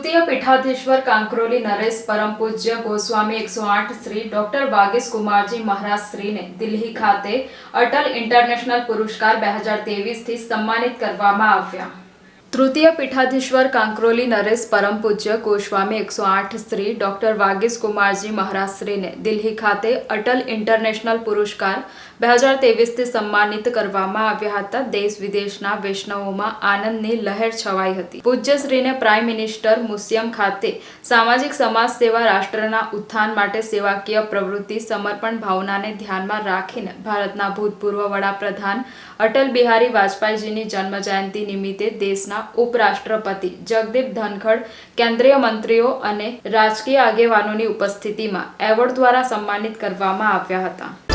પીઠાધીશ્વર કાંકરોલી નરેશ પરમ પૂજ્ય ગોસ્વામી એકસો આઠ શ્રી ડોક્ટર વાગીશ કુમારજી મહારાજ શ્રીને દિલ્હી ખાતે અટલ ઇન્ટરનેશનલ પુરસ્કાર બે હજારથી સન્માનિત કરવામાં આવ્યા. તૃતીય પીઠાધીશ્વર કાંકરોલી નરેશ પરમ પૂજ્ય ગોસ્વામી એકસો આઠ શ્રી ડોક્ટર વાગીશ કુમારજી મહારાજશ્રીને દિલ્હી ખાતે અટલ ઇન્ટરનેશનલ પુરસ્કાર બે હજાર તેવીસથી સન્માનિત કરવામાં આવ્યા હતા. દેશ વિદેશના વૈષ્ણવોમાં આનંદની લહેર છવાઈ હતી. પૂજ્યશ્રીને પ્રાઇમ મિનિસ્ટર મ્યુઝિયમ ખાતે સામાજિક સમાજ સેવા રાષ્ટ્રના ઉત્થાન માટે સેવાકીય પ્રવૃત્તિ સમર્પણ ભાવનાને ધ્યાનમાં રાખીને ભારતના ભૂતપૂર્વ વડાપ્રધાન અટલ બિહારી વાજપેયીજીની જન્મ જયંતિ નિમિત્તે દેશના ઉપરાષ્ટ્રપતિ જગદીપ ધનખડ, કેન્દ્રીય મંત્રીઓ અને રાજકીય આગેવાનોની ઉપસ્થિતિમાં એવોર્ડ દ્વારા સન્માનિત કરવામાં આવ્યા હતા.